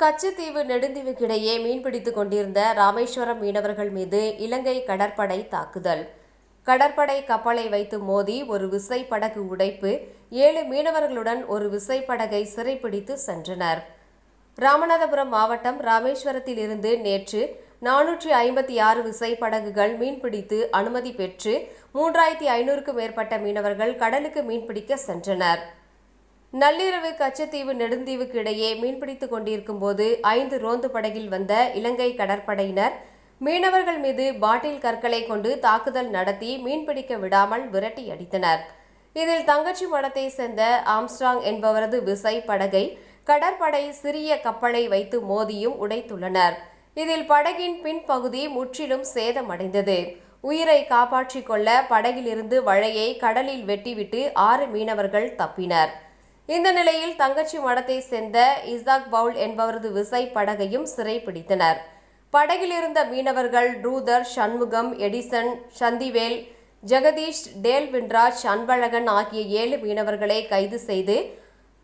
கச்சத்தீவு நெடுந்தீவுக்கிடையே மீன்பிடித்துக் கொண்டிருந்த ராமேஸ்வரம் மீனவர்கள் மீது இலங்கை கடற்படை தாக்குதல். கடற்படை கப்பலை வைத்து மோதி ஒரு விசைப்படகு உடைப்பு ஏழு மீனவர்களுடன் ஒரு விசைப்படகை சிறைப்பிடித்து சென்றனர். ராமநாதபுரம் மாவட்டம் ராமேஸ்வரத்தில் இருந்து நேற்று நானூற்றி ஐம்பத்தி ஆறு விசைப்படகுகள் மீன்பிடித்து அனுமதி பெற்று மூன்றாயிரத்தி ஐநூறுக்கும் மேற்பட்ட மீனவர்கள் கடலுக்கு மீன்பிடிக்க சென்றனர். நள்ளிரவு கச்சத்தீவு நெடுந்தீவுக்கு இடையே மீன்பிடித்துக் கொண்டிருக்கும் போது ஐந்து ரோந்து படகில் வந்த இலங்கை கடற்படையினர் மீனவர்கள் மீது பாட்டில் கற்களை கொண்டு தாக்குதல் நடத்தி மீன்பிடிக்க விடாமல் விரட்டி அடித்தனர். இதில் தங்கச்சி மடத்தை சேர்ந்த ஆம்ஸ்ட்ராங் என்பவரது விசை படகை கடற்படை சிறிய கப்பலை வைத்து மோதியும் உடைத்துள்ளனர். இதில் படகின் பின்பகுதி முற்றிலும் சேதமடைந்தது. உயிரை காப்பாற்றிக் கொள்ள படகிலிருந்து வழையை கடலில் வெட்டிவிட்டு ஆறு மீனவர்கள் தப்பினர். இந்த நிலையில் தங்கச்சி மடத்தை சேர்ந்த இசாக் பவுல் என்பவரது விசை படகையும் சிறைப்பிடித்தனர் படகில் இருந்த மீனவர்கள் ரூதர் சண்முகம் எடிசன் சந்திவேல் ஜெகதீஷ் டேல் வின்ராஜ் அன்பழகன் ஆகிய ஏழு மீனவர்களை கைது செய்து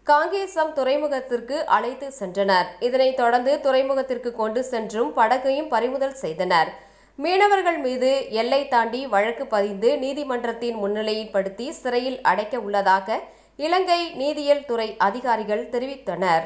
காங்கேசம் துறைமுகத்திற்கு அழைத்து சென்றனர். இதனைத் தொடர்ந்து துறைமுகத்திற்கு கொண்டு சென்றும் படகையும் பறிமுதல் செய்தனர். மீனவர்கள் மீது எல்லை தாண்டி வழக்கு பதிந்து நீதிமன்றத்தின் முன்னிலைப்படுத்தி சிறையில் அடைக்க உள்ளதாக இலங்கை நீதியியல் துறை அதிகாரிகள் தெரிவித்தனர்.